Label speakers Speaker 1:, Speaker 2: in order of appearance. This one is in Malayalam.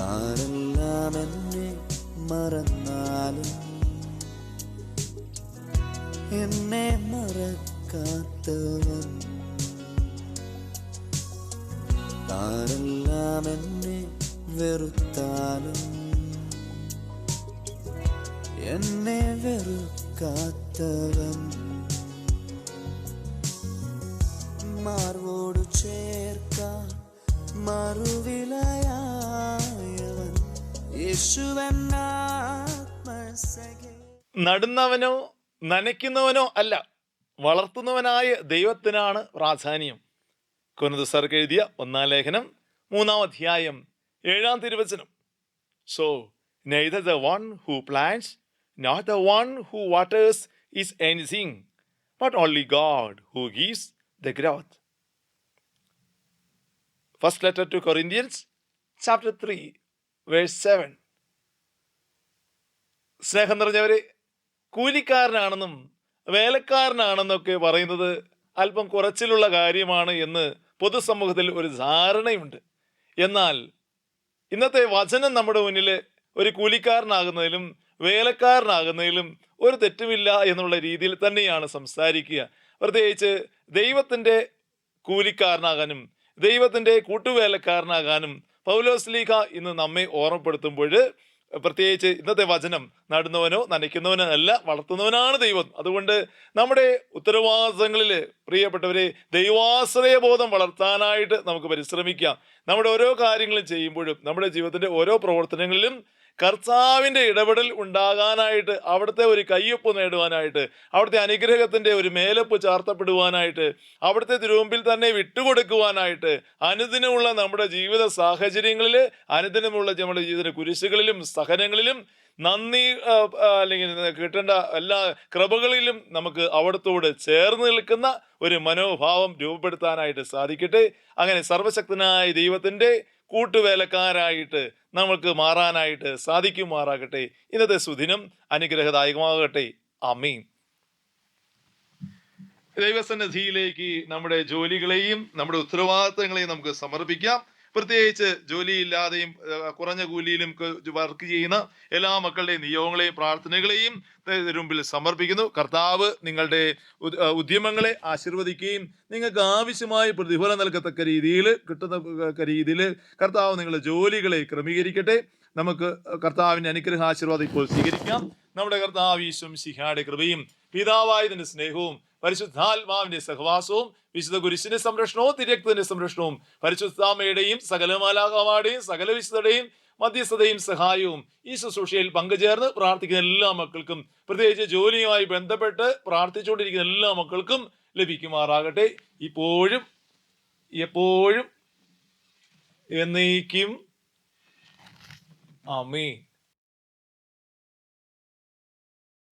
Speaker 1: ആരെല്ലാം എന്നെ മറന്നാലും എന്നെ മറക്കാത്തവൻ. താനെല്ലാം എന്നെ വെറുത്താലും എന്നെ വെറുക്കാത്തവൻ. മാർവോട് ചേർക്കാൻ മറുവി
Speaker 2: നടുന്നവനോ നനയ്ക്കുന്നവനോ അല്ല വളർത്തുന്നവനായ ദൈവത്തിനാണ് പ്രാധാന്യം. കുനദുസർക്ക് എഴുതിയ ഒന്നാം ലേഖനം മൂന്നാം അധ്യായം ഏഴാം തിരുവചനം. So neither the one who plants not the one who waters is anything but only God who gives the growth first letter to Corinthians chapter three verse seven സ്നേഹം നിറഞ്ഞവർ കൂലിക്കാരനാണെന്നും വേലക്കാരനാണെന്നൊക്കെ പറയുന്നത് അല്പം കുറച്ചിലുള്ള കാര്യമാണ് എന്ന് പൊതുസമൂഹത്തിൽ ഒരു ധാരണയുണ്ട്. എന്നാൽ ഇന്നത്തെ വചനം നമ്മുടെ മുന്നിൽ ഒരു കൂലിക്കാരനാകുന്നതിലും വേലക്കാരനാകുന്നതിലും ഒരു തെറ്റുമില്ല എന്നുള്ള രീതിയിൽ തന്നെയാണ് സംസാരിക്കുക. പ്രത്യേകിച്ച് ദൈവത്തിന്റെ കൂലിക്കാരനാകാനും ദൈവത്തിന്റെ കൂട്ടുവേലക്കാരനാകാനും പൗലോസ്ലീഹ ഇന്ന് നമ്മെ ഓർമ്മപ്പെടുത്തുമ്പോൾ പ്രത്യേകിച്ച് ഇന്നത്തെ വചനം നടുന്നവനോ നനയ്ക്കുന്നവനോ അല്ല വളർത്തുന്നവനാണ് ദൈവം. അതുകൊണ്ട് നമ്മുടെ ഉത്തരവാദിത്തങ്ങളിൽ പ്രിയപ്പെട്ടവരെ ദൈവാശ്രയ ബോധം വളർത്താനായിട്ട് നമുക്ക് പരിശ്രമിക്കാം. നമ്മുടെ ഓരോ കാര്യങ്ങളും ചെയ്യുമ്പോഴും നമ്മുടെ ജീവിതത്തിന്റെ ഓരോ പ്രവർത്തനങ്ങളിലും കർത്താവിന്റെ ഇടപെടൽ ഉണ്ടാകാനായിട്ട് അവിടുത്തെ ഒരു കയ്യൊപ്പ് നേടുവാനായിട്ട് അവിടുത്തെ അനുഗ്രഹത്തിന്റെ ഒരു മേലപ്പ് ചാർത്തപ്പെടുവാനായിട്ട് അവിടുത്തെ തിരുമുമ്പിൽ തന്നെ വിട്ടുകൊടുക്കുവാനായിട്ട് അനുദിനമുള്ള നമ്മുടെ ജീവിത സാഹചര്യങ്ങളിൽ അനുദിനമുള്ള നമ്മുടെ ജീവിത കുരിശുകളിലും സഹനങ്ങളിലും നന്ദി അല്ലെങ്കിൽ കിട്ടേണ്ട എല്ലാ കൃപകളിലും നമുക്ക് അവിടത്തോട് ചേർന്ന് നിൽക്കുന്ന ഒരു മനോഭാവം രൂപപ്പെടുത്താനായിട്ട് സാധിക്കട്ടെ. അങ്ങനെ സർവശക്തനായ ദൈവത്തിന്റെ കൂട്ടുവേലക്കാരായിട്ട് നമുക്ക് മാറാനായിട്ട് സാധിക്കുമാറാകട്ടെ. ഇന്നത്തെ സുദിനം അനുഗ്രഹദായകമാകട്ടെ. അമീൻ ദൈവസന്നിധിയിലേക്ക് നമ്മുടെ ജോലികളെയും നമ്മുടെ ഉത്തരവാദിത്തങ്ങളെയും നമുക്ക് സമർപ്പിക്കാം. പ്രത്യേകിച്ച് ജോലിയില്ലാതെയും കുറഞ്ഞ കൂലിയിലും വർക്ക് ചെയ്യുന്ന എല്ലാ മക്കളുടെയും നിയോഗങ്ങളെയും പ്രാർത്ഥനകളെയും മുമ്പിൽ സമർപ്പിക്കുന്നു. കർത്താവ് നിങ്ങളുടെ ഉദ്യമങ്ങളെ ആശീർവദിക്കുകയും നിങ്ങൾക്ക് ആവശ്യമായ പ്രതിഫലം നൽകത്തക്ക രീതിയിൽ കിട്ടുന്ന രീതിയിൽ കർത്താവ് നിങ്ങളുടെ ജോലികളെ ക്രമീകരിക്കട്ടെ. നമുക്ക് കർത്താവിന്റെ അനുഗ്രഹ ആശീർവാദം ഇപ്പോൾ സ്വീകരിക്കാം. നമ്മുടെ കർത്താവ് ഈശ്വം സിഹായുടെ കൃപയും പിതാവായതിന്റെ സ്നേഹവും പരിശുദ്ധാത്മാവിന്റെ സഹവാസവും വിശുദ്ധ കുരിശിന്റെ സംരക്ഷണവും തിരക്തന്റെ സംരക്ഷണവും പരിശുദ്ധാമയുടെയും സകലമാലാകമാരുടെയും സകല വിശുദ്ധയുടെയും മധ്യസ്ഥതയും സഹായവും ഈ ശുശ്രൂഷയിൽ പങ്കുചേർന്ന് പ്രാർത്ഥിക്കുന്ന എല്ലാ മക്കൾക്കും പ്രത്യേകിച്ച് ജോലിയുമായി ബന്ധപ്പെട്ട് പ്രാർത്ഥിച്ചുകൊണ്ടിരിക്കുന്ന എല്ലാ മക്കൾക്കും ലഭിക്കുമാറാകട്ടെ. ഇപ്പോഴും എപ്പോഴും എന്നേക്കും. ആമേ